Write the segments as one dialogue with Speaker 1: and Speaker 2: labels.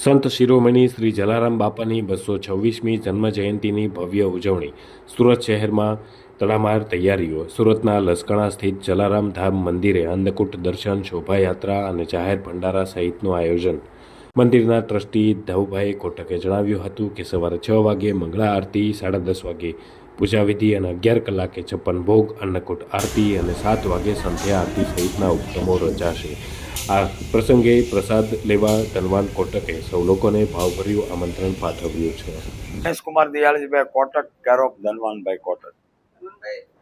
Speaker 1: સંત શિરોમણી શ્રી જલારામ બાપાની બસો છવ્વીસમી જન્મજયંતિની ભવ્ય ઉજવણી. સુરત શહેરમાં તડામાર તૈયારીઓ. સુરતના લસકણા સ્થિત જલારામ ધામ મંદિરે અન્નકૂટ દર્શન, શોભાયાત્રા અને જાહેર ભંડારા સહિતનું આયોજન. મંદિરના ટ્રસ્ટી ધવભાઈ કોટકે જણાવ્યું હતું કે સવારે છ વાગ્યે મંગળા આરતી, સાડા દસ વાગે પૂજાવિધિ અને અગિયાર કલાકે છપ્પન ભોગ, અન્નકૂટ આરતી અને સાત વાગે સંધ્યા આરતી સહિતના ઉપક્રમો રચાશે. આ પ્રસંગે પ્રસાદ લેવા ધનવાન કોટકે સૌ લોકોને ભાવભર્યું આમંત્રણ પાઠવ્યું છે.
Speaker 2: કુમાર દિયાળજીભાઈ કોટક કેરોપ ધનવાનભાઈ કોટક.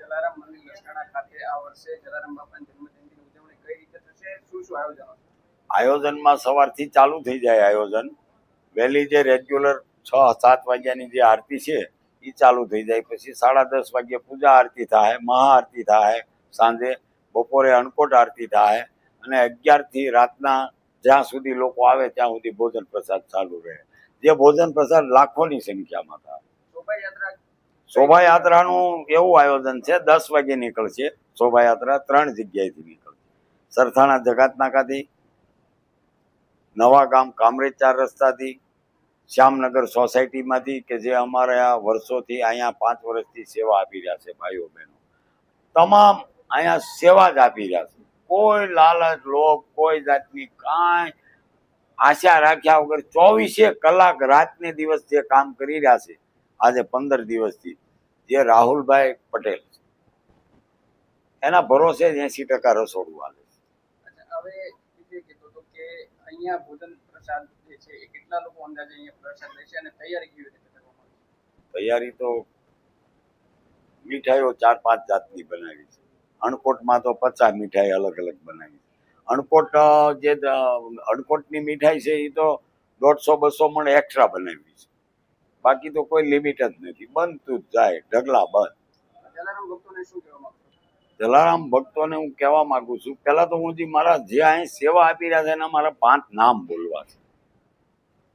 Speaker 3: જલારામ મંદિર લસકાણા ખાતે આ વર્ષે જલારામ બાપાની જન્મજયંતિની ઉજવણી કઈ રીતે થશે? શું શું આયોજનો
Speaker 2: આયોજનમાં સવારથી ચાલુ થઈ જાય આયોજન. વહેલી જે રેગ્યુલર છ સાત વાગ્યાની જે આરતી છે એ ચાલુ થઈ જાય. પછી સાડા દસ વાગ્યે પૂજા આરતી થાય મહાઆરતી થાય સાંજે બપોરે અન્નકોટ આરતી થાય અને અગિયારથી રાતના જ્યાં સુધી લોકો આવે ત્યાં સુધી ભોજન પ્રસાદ ચાલુ રહે. જે ભોજન પ્રસાદ લાખોની સંખ્યામાં થાય. શોભાયાત્રાનું એવું આયોજન છે દસ વાગે નીકળશે શોભાયાત્રા ત્રણ જગ્યાએથી નીકળશે. સરથાણા જગાત નાકાથી નવા ગામ કામરેજ ચાર રસ્તાથી શ્યામનગર સોસાયટીમાંથી કે જે અમારા વર્ષોથી અહીંયા પાંચ વર્ષથી સેવા આપી રહ્યા છે ભાઈઓ બહેનો. તમામ અહીંયા સેવા જ આપી રહ્યા છે. કોઈ લાલચ લોભ કોઈ જાતની કાંઈ આશા રાખ્યા વગર ચોવીસે કલાક રાતને દિવસ જે કામ કરી રહ્યા છે આજે પંદર દિવસથી જે રાહુલભાઈ પટેલ છે. એના ભરોસે જ એસી ટકા રસોડું હાલે છે.
Speaker 3: હવે બીજે કીધું હતું કે અહીંયા ભોજન પ્રસાદ જે છે એ કેટલા લોકો અંદાજે અહીંયા પ્રસાદ લેશે અને તૈયારી કેવી રીતે
Speaker 2: તૈયારી તો મીઠાઈઓ ચાર પાંચ જાતની બનાવી છે. અણકોટમાં તો પચાસ મીઠાઈ અલગ અલગ બનાવી છે. અણકોટ જે અણકોટની મીઠાઈ છે એ તો દોઢસો બસો મણ એક્સ્ટ્રા બનાવી છે. બાકી તો કોઈ લિમિટ જ નથી. બનતું જ જાય. ઢગલા બંધ?
Speaker 3: જલારામ ભક્તોને
Speaker 2: હું કહેવા માંગુ છું પહેલા તો હું જે મારા જે અહીં સેવા આપી રહ્યા છે એના મારા પાંચ નામ બોલવા છે.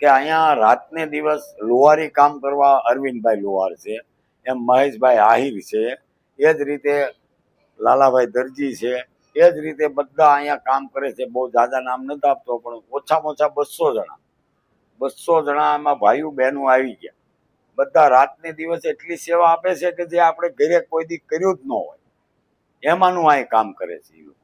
Speaker 2: કે અહીંયા રાતને દિવસ લુહારી કામ કરવા અરવિંદભાઈ લુહાર છે એમ મહેશભાઈ આહિર છે એ જ રીતે લાલાભાઈ દરજી છે. એ જ રીતે બધા અહીંયા કામ કરે છે. બહુ જાદા નામ નથી આપતો, પણ ઓછામાં ઓછા બસો જણા. બસો જણા એમાં ભાઈઓ બહેનો આવી ગયા. બધા રાતને દિવસ એટલી સેવા આપે છે કે જે આપણે ઘરે કોઈ દી કર્યું જ ન હોય. એમાંનું અહીં કામ કરે છે